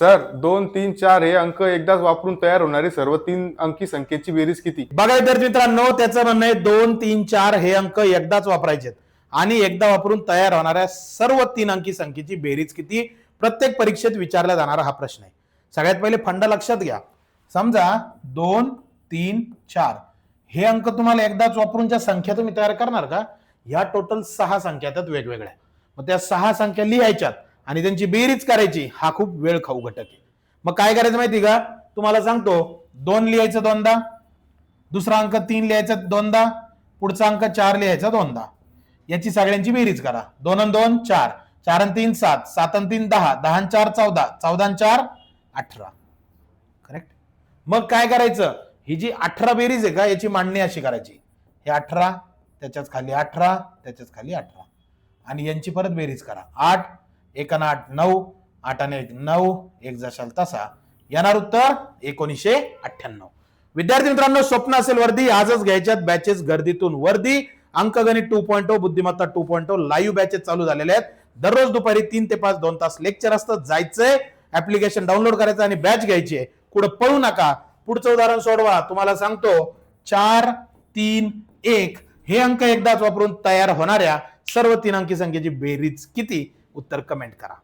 Sir दोन तीन चार हे अंक एकदाच वापरून तयार होणारी सर्व तीन अंकी संख्येची बेरीज किती? बघा विद्यार्थी मित्रांनो त्याचं म्हणणं आहे दोन तीन चार हे अंक एकदाच वापरायचे आणि एकदा वापरून तयार होणाऱ्या सर्व तीन अंकी संख्येची बेरीज किती? प्रत्येक परीक्षेत विचारला जाणारा हा प्रश्न आहे. सगळ्यात पहिले फंड लक्षात घ्या. समजा दोन तीन चार. हे अंक तुम्हाला एकदाच वापरून ज्या संख्या तुम्ही तयार करणार का? ह्या टोटल सहा संख्या आहेत वेगवेगळ्या मग त्या सहा संख्या लिहायच्यात. आणि त्यांची बेरीज करायची हा खूप वेळ खाऊ घटक आहे. मग काय करायचं माहिती का? तुम्हाला सांगतो दोन लिहायचं दोनदा दुसरा अंक तीन लिहायचा दोनदा पुढचा अंक चार लिहायचा दोनदा. याची सगळ्यांची बेरीज करा. दोन अन दोन चार. चार अन तीन सात. सात अन तीन दहा. दहा चार चौदा. चौदा अन चार अठरा. करेक्ट मग काय करायचं? ही जी अठरा बेरीज आहे का याची मांडणी अशी करायची. हे अठरा त्याच्याच खाली अठरा त्याच्याच खाली अठरा. आणि यांची परत बेरीज करा. आठ एक आठ नऊ आठ आणि एक नऊ एक जशाल तसा. येणार उत्तर एकोणीसशे अठ्ठ्याण्णव. विद्यार्थी मित्रांनो स्वप्न असेल वर्दी आजच घ्यायच्यात बॅचेस गर्दीतून वर्दी. अंकगणित टू पॉईंट oh, बुद्धिमत्ता टू पॉईंट लाईव्ह बॅचेस चालू झालेले आहेत. दररोज दुपारी तीन ते पाच दोन तास लेक्चर असतं जायचंय ऍप्लिकेशन डाउनलोड करायचं आणि बॅच घ्यायची आहे. कुठं पळू नका. पुढचं उदाहरण सोडवा. तुम्हाला सांगतो चार तीन एक हे अंक एकदाच वापरून तयार होणाऱ्या सर्व तीन अंकी संख्येची बेरीज किती? उत्तर कमेंट करा.